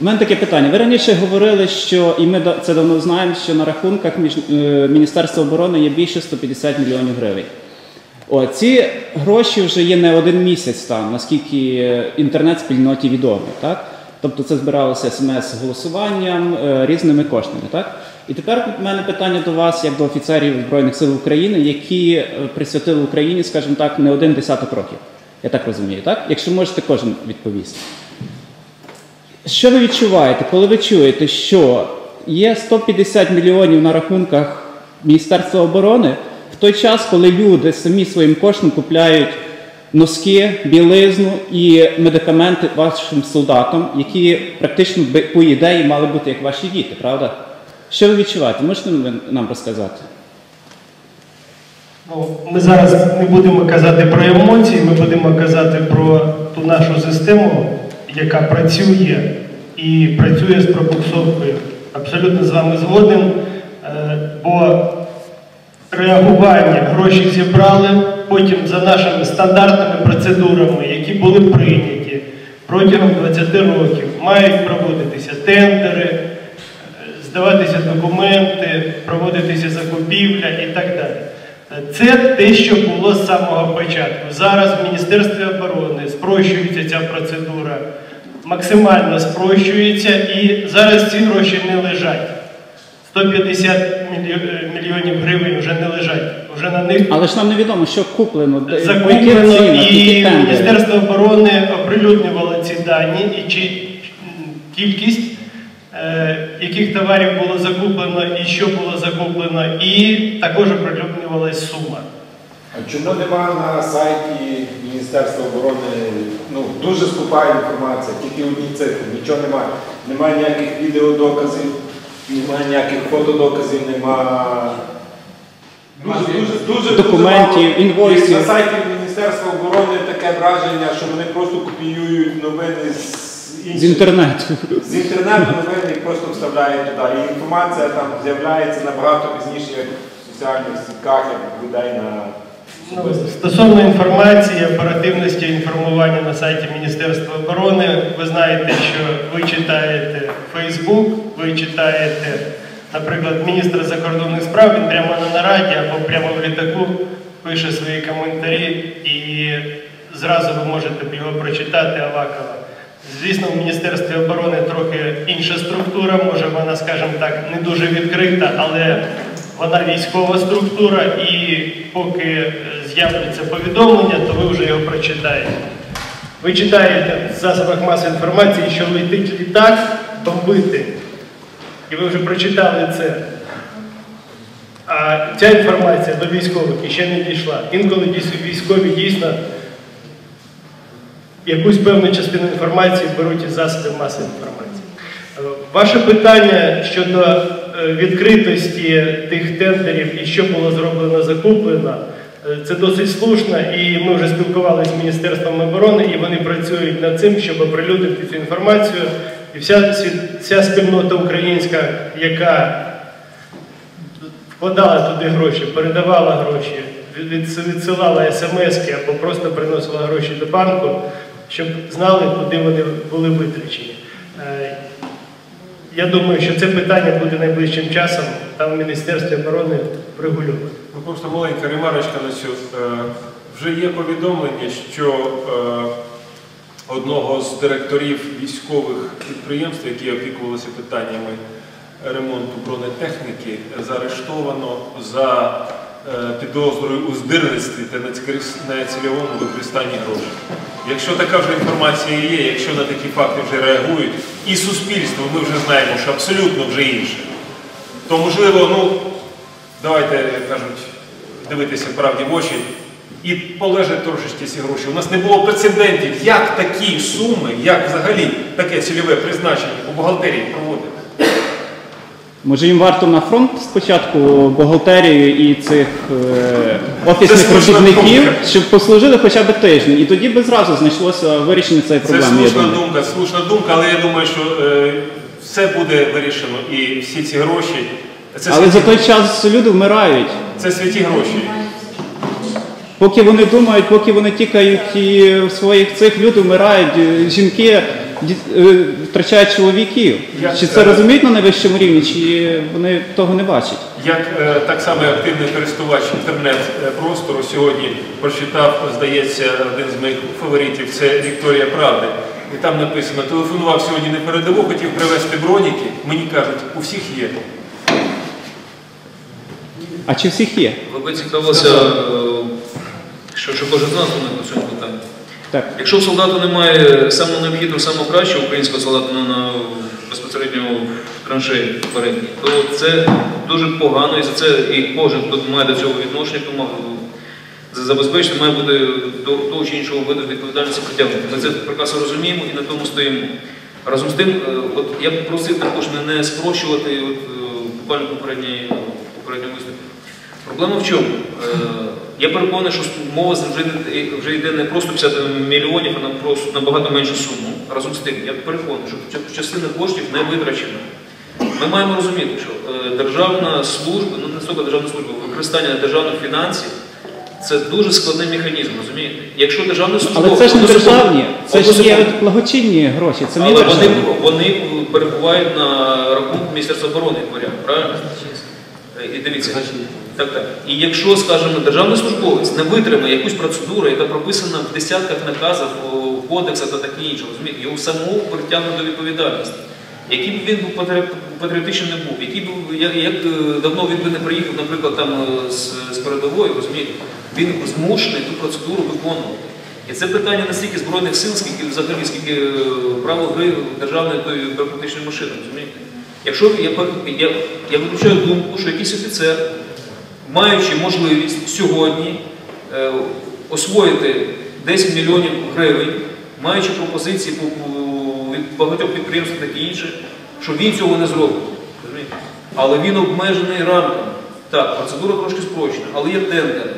У мене таке питання. Ви раніше говорили, що і ми це давно знаємо, що на рахунках е, Міністерства оборони є більше 150 мільйонів гривень. О, ці гроші вже є не один місяць там, наскільки е, інтернет-спільноті відомо, так? Тобто це збиралося смс-голосуванням е, різними коштами, так? І тепер в мене питання до вас, як до офіцерів Збройних сил України, які присвятили Україні, скажімо так, не один десяток років. Я так розумію, так? Якщо можете кожен відповісти. Що ви відчуваєте, коли ви чуєте, що є 150 мільйонів на рахунках Міністерства оборони в той час, коли люди самі своїм коштом купляють носки, білизну і медикаменти вашим солдатам, які практично по ідеї мали бути як ваші діти, правда? Що ви відчуваєте? Можете нам розказати? Ну, ми зараз не будемо казати про емоції, ми будемо казати про ту нашу систему, яка працює і працює з пробуксовкою. Абсолютно з вами згоден, е, бо реагування гроші зібрали, потім за нашими стандартними процедурами, які були прийняті протягом 20 років, мають проводитися тендери, е, здаватися документи, проводитися закупівля і так далі. Це те, що було з самого початку. Зараз в Міністерстві оборони спрощується ця процедура, максимально спрощується, і зараз ці гроші не лежать. 150 мільйо- мільйонів гривень вже не лежать. Вже на них Але ж нам невідомо, що куплено, закуплено, і. Міністерство оборони оприлюднювало ці дані, і чи кількість е, яких товарів було закуплено і що було закуплено, і також оприлюднювалась сума. А чому нема на сайті Міністерства оборони ну, дуже скупа інформація, тільки одні цифри, нічого немає. Немає ніяких відеодоказів, немає ніяких фотодоказів, немає дуже, дуже, дуже, Документів, дуже інвойсів. На сайті Міністерства оборони таке враження, що вони просто копіюють новини з З інтернету. з інтернету новини просто вставляють туди. І інформація там з'являється набагато пізніше як в соціальних сітках, як людей на Стосовно інформації, оперативності інформування на сайті Міністерства оборони, ви знаєте, що ви читаєте Facebook, ви читаєте, наприклад, міністр закордонних справ, він прямо на нараді або прямо в літаку пише свої коментарі і зразу ви можете його прочитати Авакова. Звісно, в Міністерстві оборони трохи інша структура, може вона, скажімо так, не дуже відкрита, але вона військова структура, і поки е, з'являться повідомлення, то ви вже його прочитаєте. Ви читаєте в засобах масової інформації, що летить літак бомбити. І ви вже прочитали це. А ця інформація до військових ще не дійшла. Інколи військові дійсно якусь певну частину інформації беруть із засобів масової інформації. Е, Ваше питання щодо відкритості тих тендерів і що було зроблено закуплено, е, це досить слушно, і ми вже спілкувалися з Міністерством оборони, і вони працюють над цим, щоб оприлюднити цю інформацію. І вся, вся спільнота українська, яка вкладала туди гроші, передавала гроші, від- від- відсилала смски або просто приносила гроші до банку, щоб знали, куди вони були витрачені. Я думаю, що це питання буде найближчим часом там в Міністерстві оборони врегульовано. Ну, просто маленька ремарочка на цю. Е, Вже є повідомлення, що е, одного з директорів військових підприємств, які опікувалися питаннями ремонту бронетехніки, заарештовано за е, підозрою у здирництві та нецільовому використанні грошей. Якщо така вже інформація є, якщо на такі факти вже реагують, і суспільство, ми вже знаємо, що абсолютно вже інше, то можливо, ну давайте як кажуть, дивитися правді в очі і полежать трошечки ці гроші. У нас не було прецедентів, як такі суми, як взагалі таке цільове призначення у бухгалтерії проводити. Може їм варто на фронт спочатку бухгалтерію і цих е, офісних Це робітників, щоб послужили хоча б тиждень, і тоді би зразу знайшлося вирішення цієї Це проблеми. я слушна думка, слушна думка, але я думаю, що е, все буде вирішено і всі ці гроші. Це Але за той час люди вмирають. це святі гроші. Поки вони думають, поки вони тікають і в своїх цих люди вмирають, е, жінки втрачають чоловіків. Як Чи це? це розуміють на найвищому рівні, чи вони того не бачать? Як е, так само активний користувач інтернет-простору сьогодні прочитав, здається, один з моїх фаворитів це Вікторія Правди. І там написано, телефонував сьогодні на передову, хотів привезти броніки. Мені кажуть, у всіх є. А чи всіх є? Ви е, що, що кожен з нас думає по цьому питанню. Так. Якщо в солдату немає самого необхідного, самого кращого українського солдата на, безпосередньо траншеї передній, то це дуже погано і за це і кожен, хто має до цього відношення, хто забезпечити, має бути до того чи іншого виду відповідальності притягнути. Ми це прекрасно розуміємо і на тому стоїмо. Разом з тим, е, от я б просив також не, спрощувати от, е, буквально попередній попередньому виступі. Проблема в чому? Е, Я переконаний, що мова вже, йде- вже йде не просто 50 мільйонів, а на просто набагато меншу суму. Разом з тим, я переконаний, що частина коштів не витрачена. Ми маємо розуміти, що е, державна служба, ну не стільки державна служба, використання державних фінансів це дуже складний механізм, розумієте? Якщо державна служба. Але це ж не державні, це ж є благочинні гроші, це не але вони, вони перебувають на рахунку Міністерства оборони, як варіант, правильно? Е, І дивіться, так, так. І якщо, скажімо, державний службовець не витримає якусь процедуру, яка прописана в десятках наказів, кодексах та таке інше, розумієте, його самого притягнуть до відповідальності. Який б він був патріотичним не був, який був, як, як е, давно він би не приїхав, наприклад, там е, з, з передової, розумієте, він змушений ту процедуру виконувати. І це питання не стільки збройних сил, скільки взагалі скільки е, правил гри державної бюрократичної машини, розумієте? Якщо я, я, я виключаю думку, що якийсь офіцер, маючи можливість сьогодні е, освоїти 10 мільйонів гривень, маючи пропозиції по, по, від багатьох підприємств та таке інше, що він цього не зробить. Але він обмежений рамками. Так, процедура трошки спрощена, але є тендери,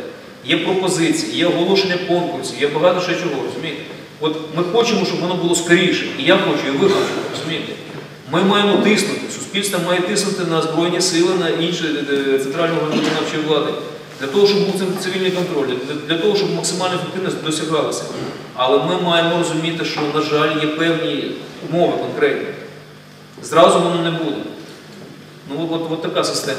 є пропозиції, є оголошення конкурсів, є багато ще чого, розумієте? От ми хочемо, щоб воно було скоріше. І я хочу, і ви хочете, розумієте? Ми маємо тиснути, суспільство має тиснути на Збройні сили, на інші е, центральні органи виконавчої влади, для того, щоб був цивільний контроль, для, того, щоб максимальна ефективність досягалася. Але ми маємо розуміти, що, на жаль, є певні умови конкретні. Зразу воно не буде. Ну, от, от, от така система.